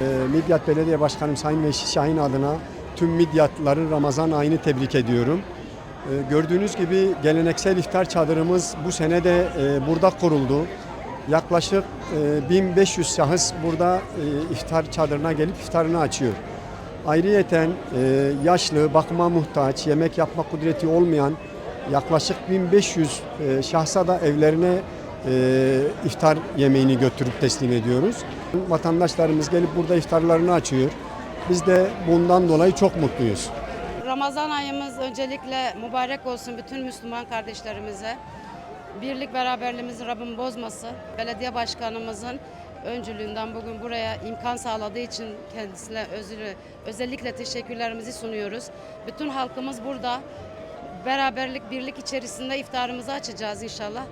Ee, Midyat Belediye Başkanım Sayın Meşi Şahin adına tüm Midyatlıların Ramazan ayını tebrik ediyorum. Ee, Gördüğünüz gibi geleneksel iftar çadırımız bu sene de e, burada kuruldu. Yaklaşık e, 1500 şahıs burada e, iftar çadırına gelip iftarını açıyor. Ayrıyeten e, yaşlı, bakıma muhtaç, yemek yapma kudreti olmayan yaklaşık 1500 e, şahsa da evlerine e, iftar yemeğini götürüp teslim ediyoruz. Vatandaşlarımız gelip burada iftarlarını açıyor. Biz de bundan dolayı çok mutluyuz. Ramazan ayımız öncelikle mübarek olsun bütün Müslüman kardeşlerimize. Birlik beraberliğimizi Rabbim bozmasın. Belediye başkanımızın öncülüğünden bugün buraya imkan sağladığı için kendisine özürü, özellikle teşekkürlerimizi sunuyoruz. Bütün halkımız burada beraberlik, birlik içerisinde iftarımızı açacağız inşallah.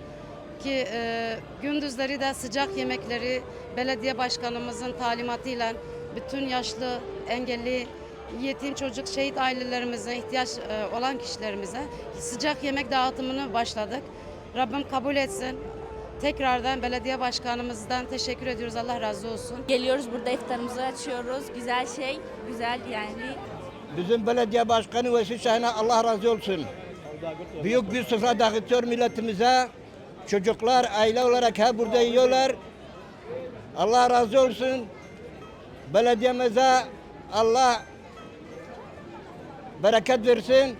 Ki e, gündüzleri de sıcak yemekleri belediye başkanımızın talimatıyla bütün yaşlı, engelli, yetim çocuk, şehit ailelerimize, ihtiyaç e, olan kişilerimize sıcak yemek dağıtımını başladık. Rabbim kabul etsin. Tekrardan belediye başkanımızdan teşekkür ediyoruz. Allah razı olsun. Geliyoruz burada iftarımızı açıyoruz. Güzel şey, güzel yani. Bizim belediye başkanı Veşi Şahin'e Allah razı olsun. Büyük bir sofra dağıtıyor milletimize. Çocuklar aile olarak hep burada yiyorlar. Allah razı olsun. Belediyemize Allah bereket versin.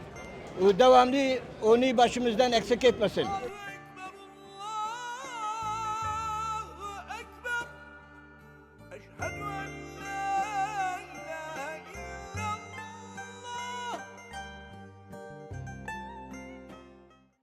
Devamlı onu başımızdan eksik etmesin.